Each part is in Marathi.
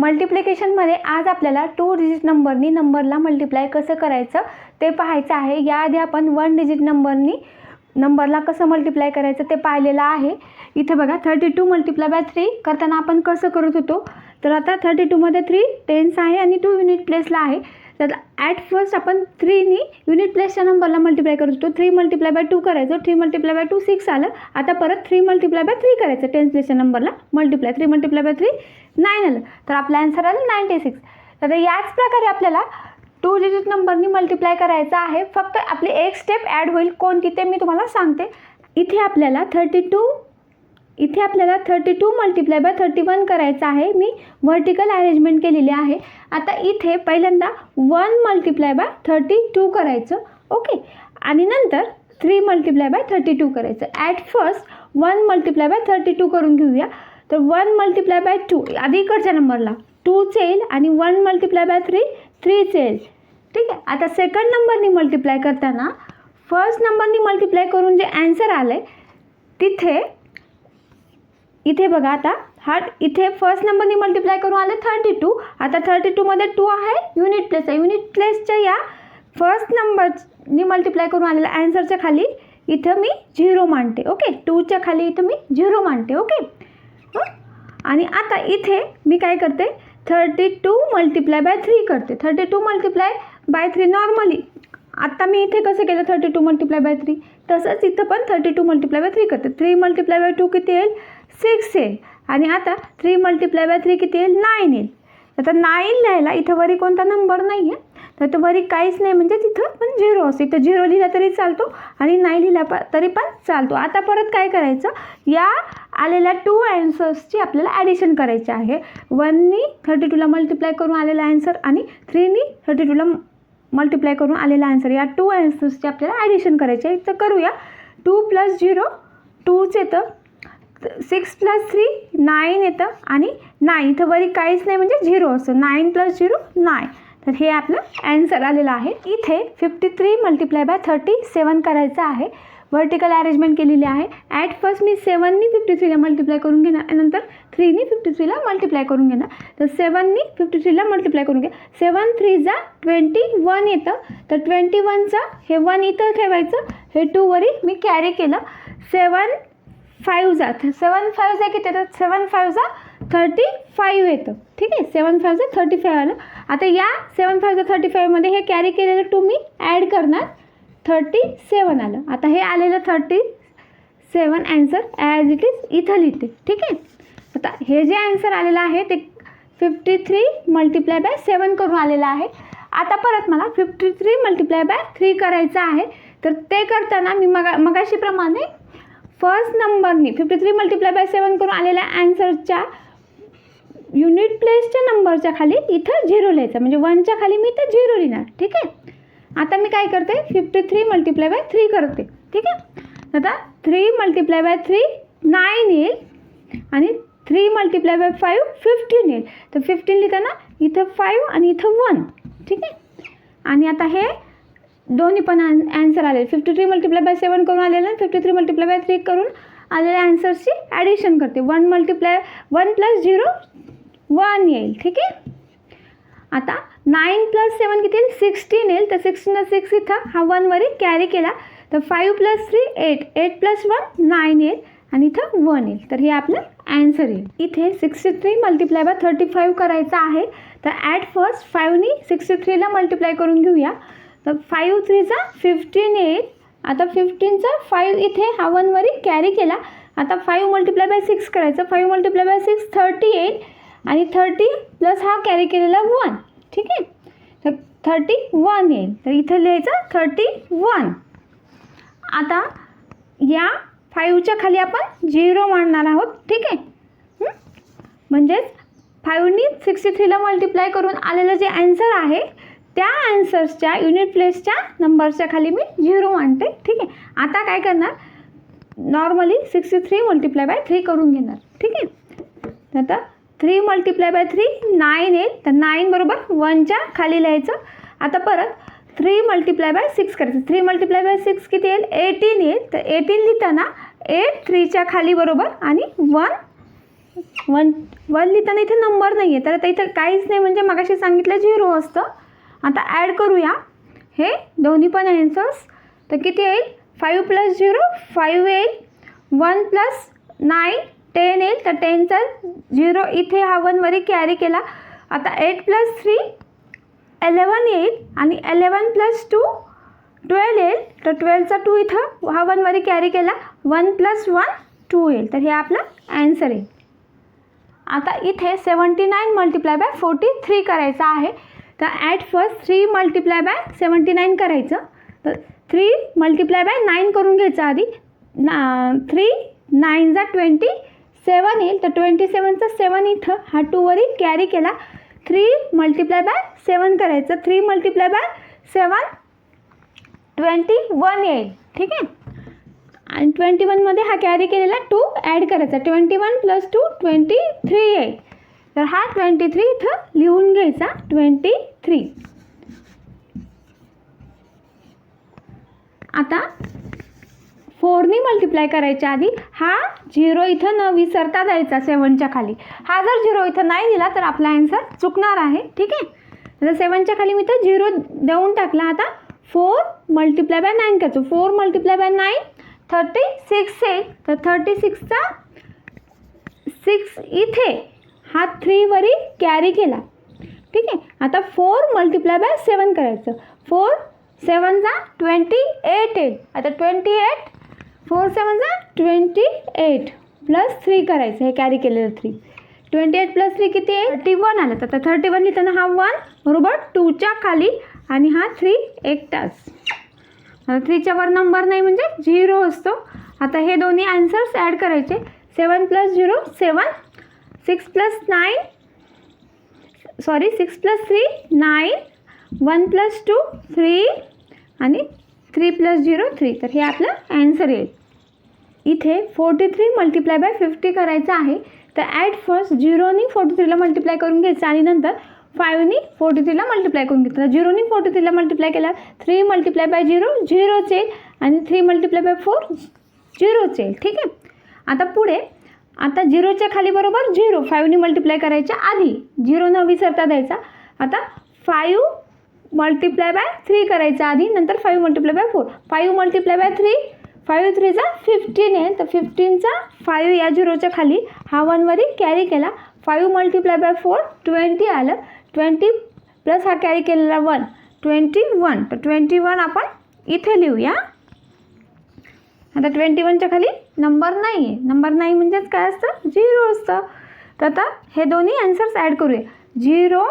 मल्टिप्लिकेशनमध्ये आज आपल्याला टू डिजिट नंबरनी नंबरला मल्टिप्लाय कसं करायचं ते पाहायचं आहे. याआधी आपण वन डिजिट नंबरनी नंबरला कसं मल्टिप्लाय करायचं ते पाहिलेलं आहे. इथे बघा thirty two multiply by three करताना आपण कसं करत होतो? तर आता थर्टी टूमध्ये थ्री टेन्स आहे आणि टू युनिट प्लेसला आहे. तर ॲट फर्स्ट आपण थ्रीनी युनिट प्लेसच्या नंबरला मल्टिप्लाय करू शकतो थ्री मल्टिप्लाय बाय टू करायचं. Three multiply by two six आलं. आता परत थ्री मल्टिप्लाय बाय थ्री करायचं. टेन्थ प्लेसच्या नंबरला multiply three multiply by three nine आलं. तर आपला आन्सर आलं नाईंटी सिक्स तर याच प्रकारे आपल्याला टू डिजिट नंबरनी मल्टिप्लाय करायचं आहे. फक्त आपली एक स्टेप ॲड होईल. कोणती ते मी तुम्हाला सांगते. इथे आपल्याला थर्टी टू इथे आपल्याला thirty two multiply by thirty one करायचं आहे. मी व्हर्टिकल अरेंजमेंट केलेली आहे. आता इथे पहिल्यांदा one multiply by thirty two करायचं. ओके आणि नंतर three multiply by thirty two करायचं. At first one multiply by thirty two करून घेऊया. तर वन मल्टिप्लाय बाय टू आधी इकडच्या नंबरला टूच येईल आणि वन मल्टिप्लाय बाय थ्री थ्रीच येईल ठीक आहे? आता सेकंड नंबरनी मल्टिप्लाय करताना फर्स्ट नंबरनी मल्टिप्लाय करून जे ॲन्सर आलं आहे तिथे इथे बघा आता. हा इथे फर्स्ट नंबरनी मल्टिप्लाय करून आले थर्टी टू आता थर्टी टूमध्ये टू आहे युनिट प्लेस आहे. युनिट प्लेसच्या या फर्स्ट नंबरनी मल्टिप्लाय करून आलेल्या ॲन्सरच्या खाली इथं मी झिरो मांडते ओके टूच्या खाली इथं मी झिरो मांडते ओके आणि आता इथे मी काय करते? Thirty two multiply by three करते. Thirty two multiply by three normally आत्ता मी इथे कसं केलं? Thirty two multiply by three तसंच इथं पण thirty two multiply by three करते. थ्री मल्टिप्लाय बाय टू किती येईल? सिक्स येईल. आणि आता थ्री मल्टिप्लाय बाय थ्री किती येईल? नाईन येईल. आता नाईन लिहायला इथं वरी कोणता नंबर नाही आहे तर तो वरी काहीच नाही म्हणजे तिथं पण झिरो असतो. इथं झिरो लिहिला तरी चालतो आणि नाही लिहिला प तरी पण चालतो. आता परत काय करायचं? या आलेल्या टू ॲन्सर्सची आपल्याला ॲडिशन करायची आहे. वननी थर्टी टूला मल्टिप्लाय करून आलेला आन्सर आणि थ्रीनी थर्टी टूला मल्टिप्लाय करून आलेला आन्सर या टू ॲन्सर्सची आपल्याला ॲडिशन करायची आहे. तर करूया. टू प्लस झिरो टूच येतं. सिक्स प्लस थ्री नाईन येतं आणि नाईन. इथं वरी काहीच नाही म्हणजे झिरो असतं. Nine plus zero nine. तर हे आपलं ॲन्सर आलेलं आहे. इथे fifty three multiply by thirty seven करायचं आहे. व्हर्टिकल अरेंजमेंट केलेली आहे. ॲट फर्स्ट मी सेवननी फिफ्टी थ्रीला मल्टिप्लाय करून घेणार नंतर थ्रीनी फिफ्टी थ्रीला मल्टिप्लाय करून घेणार. तर सेवननी फिफ्टी थ्रीला मल्टिप्लाय करून घ्या सेवन थ्रीचा ट्वेंटी वन येतं. तर ट्वेंटी वनचा हे वन इथं ठेवायचं. हे टूवरी मी कॅरी केलं. सेवन फाईव्हचा सेवन फाईव्हचा किती येतं? सेवन फाईव्हचा थर्टी फाईव्ह येतं. ठीक आहे? सेवन फाईव्हचा थर्टी फाईव्ह आलं. आता या सेवन फाईव्हचा थर्टी फाईव्हमध्ये हे कॅरी केलेलं टू मी ॲड करणार. थर्टी सेवन आलं. आता हे आलेलं thirty seven answer as it is इथं लिहिते. ठीक आहे? आता हे जे ॲन्सर आलेलं आहे ते fifty three multiply by seven करून आलेलं आहे. आता परत मला fifty three multiply by three करायचं आहे. तर ते करताना मी मगा मगाशीप्रमाणे first नंबरनी fifty three multiply by seven करून आलेल्या ॲन्सरच्या युनिट प्लेसच्या नंबरच्या खाली इथं झिरो लिहायचं. म्हणजे वनच्या खाली मी इथं झिरो लिहिणार. ठीक आहे? आता मी काय करते? Fifty three multiply by three करते. ठीक आहे? आता three multiply by three nine येईल. आणि three multiply by five fifteen येईल. तर फिफ्टीन लिहिताना इथं फाईव्ह आणि इथं वन ठीक आहे? आणि आता हे दोन्ही पण ॲन्सर आले fifty three multiply by seven करून आलेलं fifty three multiply by three करून आलेल्या ॲन्सर्सची ॲडिशन करते. One multiply one plus zero one येईल. ठीक आहे? आता नाईन प्लस सेवन किती येईल? सिक्स्टीन येईल. तर सिक्स्टीन सिक्स इथं हा वनवरी कॅरी केला. तर five plus three eight eight plus one nine येईल. आणि इथं वन येईल. तर हे आपलं ॲन्सर येईल. इथे sixty three multiply by thirty five करायचं आहे. तर ॲट फर्स्ट फाईव्हनी सिक्स्टी थ्रीला मल्टिप्लाय करून घेऊया. तर फाईव्ह थ्रीचा फिफ्टीन येईल. आता फिफ्टीनचा फाईव्ह इथे हा वनवरी कॅरी केला. आता फाईव्ह मल्टिप्लाय बाय सिक्स करायचं. Five multiply by six thirty येईल. आणि थर्टी प्लस हा कॅरी केलेला वन ठीक आहे? तर थर्टी वन येईल. तर इथं लिहायचं थर्टी वन आता या फाईव्हच्या खाली आपण झिरो मांडणार आहोत. ठीक आहे? म्हणजेच फाईव्हनी सिक्स्टी थ्रीला मल्टिप्लाय करून आलेलं जे ॲन्सर आहे त्या आन्सर्सच्या युनिट प्लेसच्या नंबरच्या खाली मी झिरो मांडते ठीक आहे? आता काय करणार? Normally sixty three multiply by three करून घेणार. ठीक आहे? आता three multiply by three nine येईल. तर नाईन बरोबर वनच्या खाली लिहायचं. आता परत थ्री मल्टिप्लाय बाय सिक्स करायचं. थ्री मल्टिप्लाय बाय सिक्स किती येईल? एटीन येईल. तर एटीन लिहिताना एट थ्रीच्या खाली बरोबर आणि वन वन वन लिहिताना इथे नंबर नाही आहे तर आता इथं काहीच नाही. म्हणजे मगाशी सांगितलं झिरो असतं. आता ॲड करूया. हे दोन्ही पण आन्सर्स तर किती येईल? फाईव्ह प्लस झिरो फाईव्ह येईल. वन प्लस नाईन टेन येईल. तर टेनचा झिरो इथे हा वनवरी कॅरी केला. आता एट प्लस थ्री एलेवन येईल. आणि एलेवन प्लस टू ट्वेल्व येईल. तर ट्वेल्वचा टू इथं हा वनवरी कॅरी केला. वन प्लस वन टू येईल. तर हे आपलं ॲन्सर येईल. आता इथे seventy nine multiply by forty three करायचं आहे. तर at first three multiply by seventy nine करायचं. तर थ्री मल्टिप्लाय बाय नाईन करून घ्यायचं आधी. ना थ्री नाईन जा ट्वेंटी सेवन येईल. तर ट्वेंटी सेवनचा सेवन इथं हा टूवरी कॅरी केला. थ्री मल्टिप्लाय बाय सेवन करायचं. Three multiply by seven twenty one येईल. ठीक आहे? आणि ट्वेंटी वनमध्ये हा कॅरी केलेला टू ॲड करायचा. Twenty one plus two twenty three येईल. तर हा ट्वेंटी थ्री इथं लिहून घ्यायचा ट्वेंटी थ्री. आता फोरनी मल्टिप्लाय करायच्या आधी हा झिरो इथं न विसरता द्यायचा सेवनच्या खाली. हा जर झिरो इथं नाही दिला तर आपला आन्सर चुकणार आहे ठीक आहे? तर सेवनच्या खाली मी तर झिरो देऊन टाकला. आता फोर मल्टिप्लाय बाय नाईन करायचो four multiply by nine thirty six आहे. तर थर्टी सिक्सचा सिक्स इथे हा थ्रीवरी कॅरी केला. ठीक? आहे आता फोर मल्टिप्लाय बाय सेवन करायचं. फोर सेवनचा ट्वेंटी एट येईल. आता ट्वेंटी एट फोर सेवनचा ट्वेंटी एट प्लस थ्री करायचं. हे कॅरी केलेलं three twenty eight plus three किती आहे? थर्टी वन आलं. तर आता थर्टी वन लिहिताना हा वन बरोबर टूच्या खाली आणि हा थ्री एक तास आता थ्रीच्या वर नंबर नाही म्हणजे झिरो असतो. आता हे दोन्ही आन्सर्स ॲड करायचे. Seven plus zero seven six plus nine sorry six plus three nine one plus two three आणि थ्री प्लस झिरो थ्री. तर हे आपलं ॲन्सर येईल. इथे forty three multiply by fifty करायचं आहे तर ॲट फर्स्ट झिरोनी फोर्टी थ्रीला मल्टिप्लाय करून घ्यायचं आणि नंतर फाईव्हनी फोर्टी थ्रीला मल्टिप्लाय करून घेतलं. झिरोनी फोर्टी थ्रीला मल्टिप्लाय केला थ्री मल्टिप्लाय बाय झिरो झिरोच येईल आणि थ्री मल्टिप्लाय बाय फोर झिरोच येईल ठीक आहे? आता पुढे आता झिरोच्या खाली बरोबर झिरो. फाईव्हनी मल्टिप्लाय करायच्या आधी झिरो न विसरता द्यायचा. आता फाईव्ह मल्टिप्लाय बाय थ्री करायचा आधी नंतर five multiply by four five multiply by three five थ्रीचा fifteen आहे. तर फिफ्टीनचा फाईव्ह या झिरोच्या खाली हा वनवरी कॅरी केला. Five multiply by four twenty आलं. ट्वेंटी प्लस हा कॅरी केलेला वन ट्वेंटी वन तर ट्वेंटी वन आपण इथे लिहूया. आता ट्वेंटी वनच्या खाली नंबर नाही आहे नंबर नाही म्हणजेच काय असतं? झिरो असतं. तर आता हे दोन्ही आन्सर्स ॲड करूया. Zero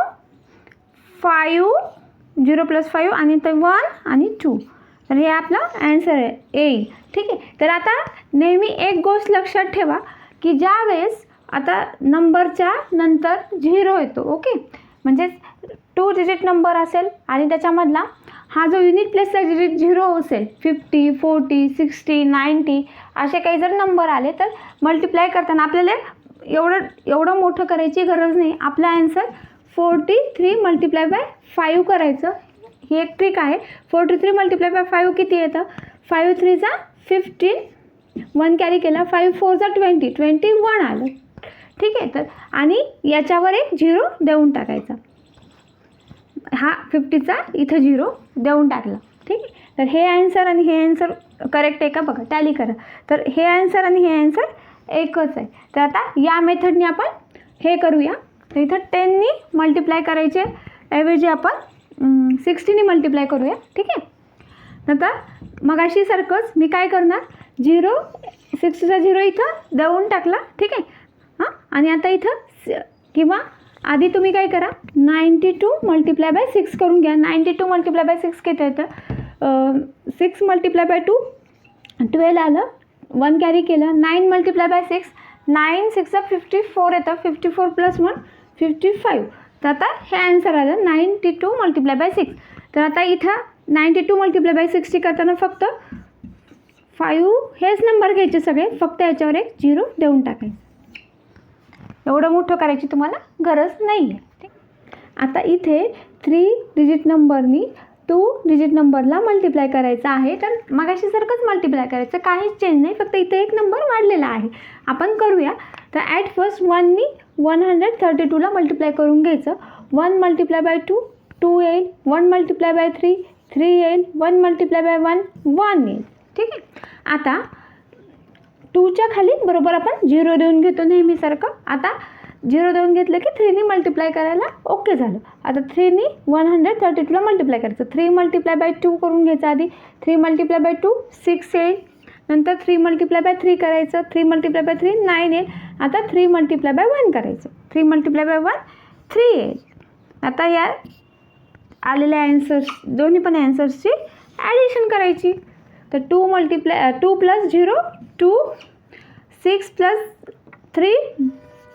five zero plus five आणि ते वन आणि टू तर हे आपलं ॲन्सर आहे. येईल ठीक आहे? तर आता नेहमी एक गोष्ट लक्षात ठेवा की ज्या वेळेस आता नंबरच्या नंतर झिरो येतो ओके म्हणजेच टू डिजिट नंबर असेल आणि त्याच्यामधला हा जो युनिट प्लेसचा झिरो असेल फिफ्टी फोर्टी सिक्स्टी नाईंटी असे काही जर नंबर आले तर मल्टिप्लाय करताना आपल्याला एवढं एवढं मोठं करायची गरज नाही. आपला answer forty three multiply by five करायचं. ही एक ट्रिक आहे. Forty three multiply by five किती येतं? फाईव्ह थ्रीचा फिफ्टीन वन कॅरी केला फाईव्ह फोरचा ट्वेंटी ट्वेंटी वन आलं. ठीक आहे? तर आणि याच्यावर एक झिरो देऊन टाकायचा. हा फिफ्टीचा इथं झिरो देऊन टाकला. ठीक आहे? तर हे ॲन्सर आणि हे ॲन्सर करेक्ट आहे का? बघा टॅली करा. तर हे ॲन्सर आणि हे ॲन्सर एकच आहे. तर आता या मेथडने आपण हे करूया. तर इथं टेननी मल्टिप्लाय करायचे. ऐवजी आपण सिक्स्टीनी मल्टिप्लाय करूया. ठीक आहे? आता मगाशी सारखंच मी काय करणार? झिरो सिक्स्टीचा झिरो इथं देऊन टाकला. ठीक आहे? हां? आणि आता इथं स- किंवा आधी तुम्ही काय करा ninety two multiply by six करून घ्या. Ninety two multiply by six किती येतं? Six multiply by two twelve आलं वन कॅरी केलं nine multiply by six nine six fifty four येतं. Fifty four plus one fifty five तर आता हे ॲन्सर आलं ninety two multiply by six तर आता इथं ninety two multiply by sixty करताना फक्त फाईव्ह हेच नंबर घ्यायचे सगळे. फक्त याच्यावर एक झिरो देऊन टाकायचं. एवढं मोठं करायची तुम्हाला गरज नाही आहे ठीक आता इथे थ्री डिजिट नंबरनी टू डिजिट नंबरला मल्टिप्लाय करायचं आहे. तर मगाशीसारखंच मल्टिप्लाय करायचं. काहीच चेंज नाही. फक्त इथे एक नंबर वाढलेला आहे. आपण करूया. तर ॲट फर्स्ट वननी वन हंड्रेड थर्टी टूला मल्टिप्लाय करून घ्यायचं. One multiply by two two येईल. One multiply by three three येईल. One multiply by one one येईल. ठीक आहे? आता टूच्या खाली बरोबर आपण झिरो देऊन घेतो नेहमीसारखं. आता झिरो देऊन घेतलं की थ्रीनी मल्टिप्लाय करायला ओके झालं. आता थ्रीनी वन हंड्रेड थर्टी टूला मल्टिप्लाय करायचं. थ्री मल्टिप्लाय बाय टू करून घ्यायचं आधी. Three multiply by two six येईल. नंतर थ्री मल्टिप्लाय बाय थ्री करायचं. Three multiply by three nine येईल. आता थ्री मल्टिप्लाय बाय वन करायचं. Three multiply by one three येईल. आता या आलेल्या ॲन्सर्स दोन्ही पण ॲन्सर्सची ॲडिशन करायची. तर two multiply two plus zero two six plus three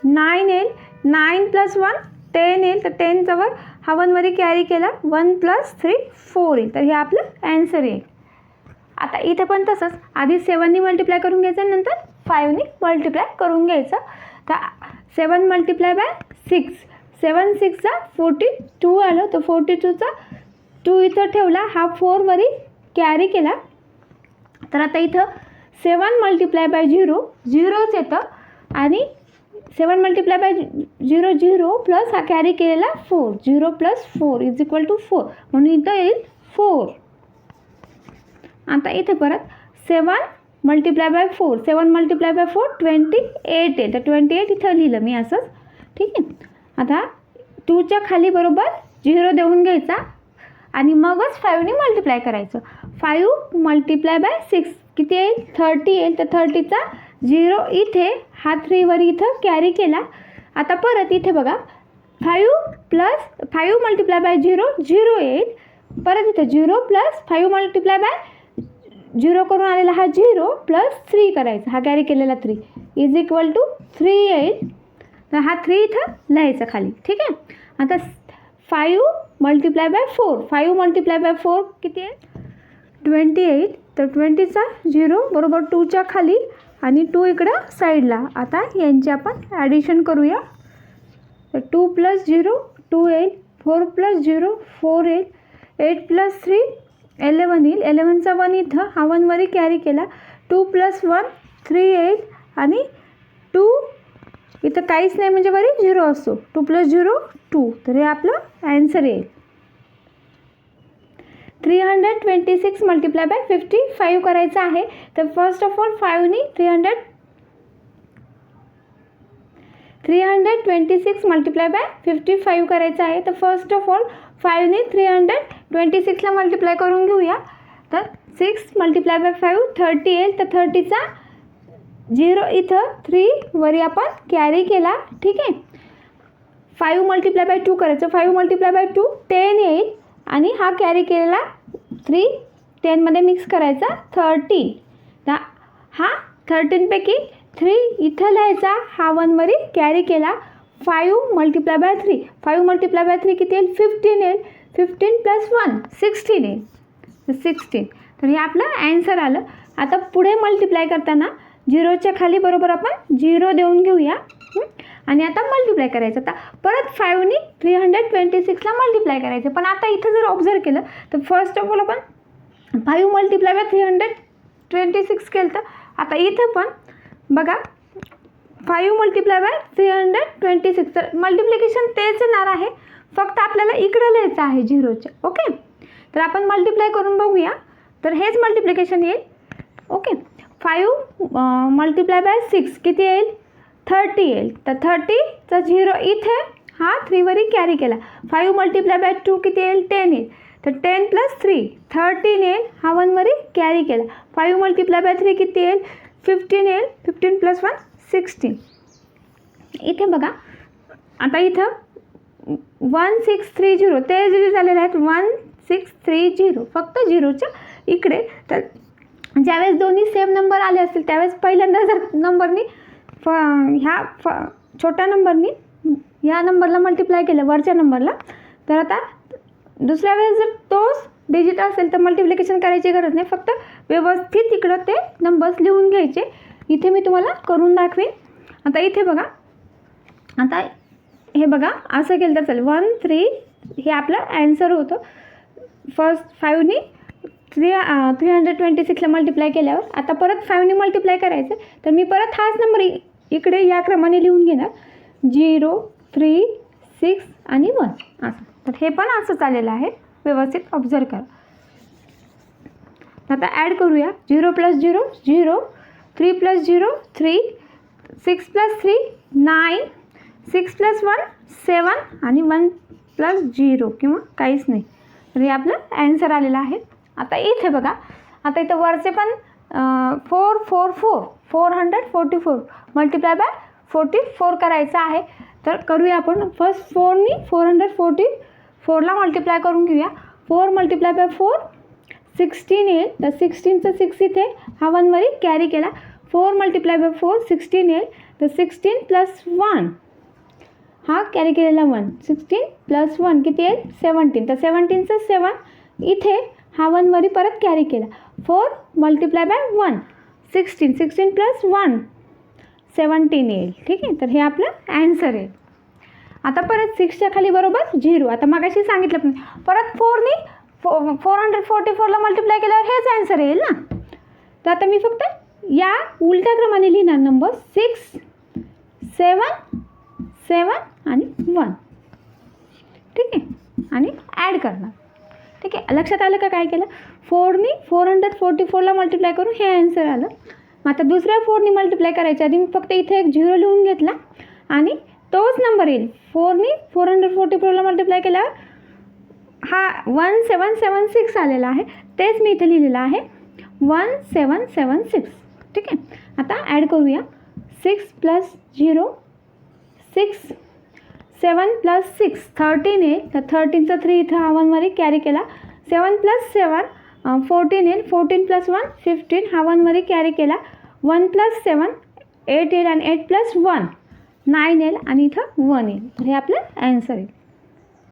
nine येईल. नाईन प्लस वन टेन येईल. तर टेनचा हा वनमध्ये कॅरी केला. वन प्लस थ्री फोर येईल. तर हे आपलं ॲन्सर येईल. आता इथे पण तसंच. आधी सेवननी मल्टिप्लाय करून घ्यायचं नंतर फाईव्हनी मल्टिप्लाय करून घ्यायचं. तर seven multiply by six seven सिक्सचा forty two आलं. तर फोर्टी टूचा टू इथं ठेवला. हा फोरवरी कॅरी केला. तर आता इथं सेवन मल्टिप्लाय बाय झिरो झिरोच येतं. आणि seven multiply by zero zero plus हा कॅरी केलेला four zero plus four is equal to four म्हणून इथं येईल फोर आता इथे परत seven multiply by four seven multiply by four twenty eight आहे. तर ट्वेंटी एट इथं लिहिलं मी असंच. ठीक आहे? आता टूच्या खाली बरोबर झिरो देऊन घ्यायचा. आणि मगच फाईव्हनी मल्टिप्लाय करायचं. फाईव्ह मल्टिप्लाय बाय सिक्स किती येईल? थर्टी येईल. तर थर्टीचा झिरो इथे हा थ्रीवर इथं कॅरी केला. आता परत इथे बघा. Five plus five multiply by zero zero येईल. परत इथं zero plus five multiply by zero करून आलेला हा झिरो प्लस थ्री करायचा. हा कॅरी केलेला three is equal to three येईल. तर हा थ्री इथं लिहायचा खाली. ठीक आहे? आता five multiply by four five multiply by four किती आहे ट्वेंटी एट तर ट्वेंटीचा झिरो बरोबर टूच्या खाली आणि टू इकडं साईडला. आता यांची आपण ॲडिशन करूया. तर टू प्लस झिरो टू येईल. फोर प्लस झिरो फोर येईल. एट प्लस थ्री एलेवन येईल. एलेवनचा वन इथं हा वनवरी कॅरी केला. टू प्लस वन थ्री येईल. आणि टू इथं काहीच नाही म्हणजे वरी झिरो असतो टू प्लस झिरो टू. तर हे आपलं ॲन्सर येईल. Three hundred twenty six multiply by fifty five करायचं आहे. तर first of all फाईव्हनी three hundred three hundred twenty six multiply by fifty five करायचं आहे. तर फर्स्ट ऑफ ऑल फाईव्हनी थ्री हंड्रेड ट्वेंटी सिक्सला मल्टिप्लाय करून घेऊया. तर six multiply by five thirty येईल. तर थर्टीचा झिरो इथं थ्री वरी आपण कॅरी केला. ठीक आहे? फाईव्ह मल्टिप्लाय बाय टू करायचं. Five multiply by two ten येईल. आणि हा कॅरी केलेला थ्री टेनमध्ये मिक्स करायचा थर्टीन तर हा थर्टीनपैकी थ्री इथं लिहायचा हा वनवरी कॅरी केला five multiply by three five multiply by three किती येईल? फिफ्टीन येईल. फिफ्टीन प्लस वन सिक्स्टीन येईल. सिक्स्टीन तर हे आपलं ॲन्सर आलं. आता पुढे मल्टिप्लाय करताना झिरोच्या खाली बरोबर आपण झिरो देऊन घेऊया. आणि आता मल्टिप्लाय करायचं. आता परत फाईव्हनी थ्री हंड्रेड ट्वेंटी सिक्सला मल्टिप्लाय करायचं. पण आता इथं जर ऑब्झर्व केलं तर फर्स्ट ऑफ ऑल आपण five multiply by three hundred twenty six केलं तर आता इथं पण बघा five multiply by three hundred twenty six तर मल्टिप्लिकेशन तेच येणार आहे. फक्त आपल्याला इकडं लिहायचं आहे झिरोच्या ओके तर आपण मल्टिप्लाय करून बघूया. तर हेच मल्टिप्लिकेशन येईल. Okay five multiply by six किती येईल? थर्टी येईल तर थर्टीचा झिरो इथे हा थ्रीवरी कॅरी केला. फाईव्ह मल्टिप्लाय बाय टू किती येईल? टेन येईल. तर टेन प्लस थ्री थर्टीन येईल. हा वनवरी कॅरी केला. फाईव्ह मल्टिप्लाय बाय थ्री किती येईल? फिफ्टीन येईल. फिफ्टीन प्लस वन सिक्स्टीन इथे बघा. आता इथं वन सिक्स थ्री झिरो ते जे झालेले आहेत वन सिक्स थ्री झिरो फक्त झिरोच्या इकडे. तर ज्यावेळेस दोन्ही सेम नंबर आले असतील त्यावेळेस पहिल्यांदा जर नंबरनी फ ह्या फ छोट्या नंबरनी ह्या नंबरला मल्टिप्लाय केलं वरच्या नंबरला. तर आता दुसऱ्या वेळेस जर तोच डिजिट असेल तर मल्टिप्लिकेशन करायची गरज नाही. फक्त व्यवस्थित इकडं ते नंबर्स लिहून घ्यायचे. इथे मी तुम्हाला करून दाखवेन. आता इथे बघा. आता हे बघा असं केलं तर चालेल. वन थ्री हे आपलं ॲन्सर होतं. फर्स्ट फाईव्हनी थ्री थ्री हंड्रेड ट्वेंटी सिक्सला मल्टिप्लाय केल्यावर आता परत फाईव्हनी मल्टिप्लाय करायचं. तर मी परत हाच नंबर इकडे या क्रमाने लिहून घेणार. झिरो थ्री सिक्स आणि वन असं. तर हे पण असंच आलेलं आहे. व्यवस्थित ऑब्झर्व करा. आता ॲड करूया. Zero plus zero zero three plus zero three six plus three nine six plus one seven आणि वन प्लस झिरो किंवा काहीच नाही. तर हे आपलं ॲन्सर आलेलं आहे. आता इथे बघा. आता इथं वरचे पण four four four. Four hundred forty four multiply by forty four करायचं आहे. तर करूया आपण. फर्स्ट फोरनी फोर हंड्रेड फोर्टी फोरला मल्टिप्लाय करून घेऊया. Four multiply by four sixteen येईल. तर सिक्स्टीनचं सिक्स इथे हा वनवरी कॅरी केला. Four multiply by four sixteen येईल. तर सिक्स्टीन प्लस वन हा कॅरी केलेला वन सिक्स्टीन प्लस वन किती येईल? सेवन्टीन तर सेवन्टीनचं सेवन इथे हा वनवरी परत कॅरी केला. Four multiply by one sixteen sixteen plus one seventeen येईल. ठीक आहे? तर हे आपलं ॲन्सर आहे. आता परत सिक्सच्या खाली बरोबर झिरो आता मागाशी सांगितलं पण परत फोरनी फो फोर हंड्रेड फोर्टी फोरला मल्टिप्लाय केल्यावर हेच ॲन्सर येईल ना? तर आता मी फक्त या उलट्या क्रमाने लिहिणार. नंबर सिक्स सेवन सेवन आणि वन ठीक आहे? आणि ॲड करणार. ठीक आहे? लक्षात आलं का काय केलं? फोरनी फोर हंड्रेड फोर्टी फोरला मल्टिप्लाय करून हे ॲन्सर आलं. मग आता दुसऱ्या फोरनी मल्टिप्लाय करायच्या आधी मी फक्त इथे एक झिरो लिहून घेतला. आणि तोच नंबर येईल. फोरनी फोर हंड्रेड फोर्टी फोरला मल्टिप्लाय केल्यावर हा वन सेवन सेवन सिक्स आलेला आहे. तेच मी इथे लिहिलेलं आहे. वन सेवन सेवन सिक्स ठीक आहे? आता ॲड करूया. Six plus zero six seven plus six thirteen येईल तर थर्टीनचा थ्री इथं हा वनवरी कॅरी केला. सेवन प्लस सेवन फोर्टीन येईल. फोर्टीन प्लस वन फिफ्टीन हा वनमध्ये कॅरी केला. वन प्लस सेवन एट येईल आणि एट प्लस वन नाईन येईल आणि इथं वन येईल. तर हे आपलं ॲन्सर येईल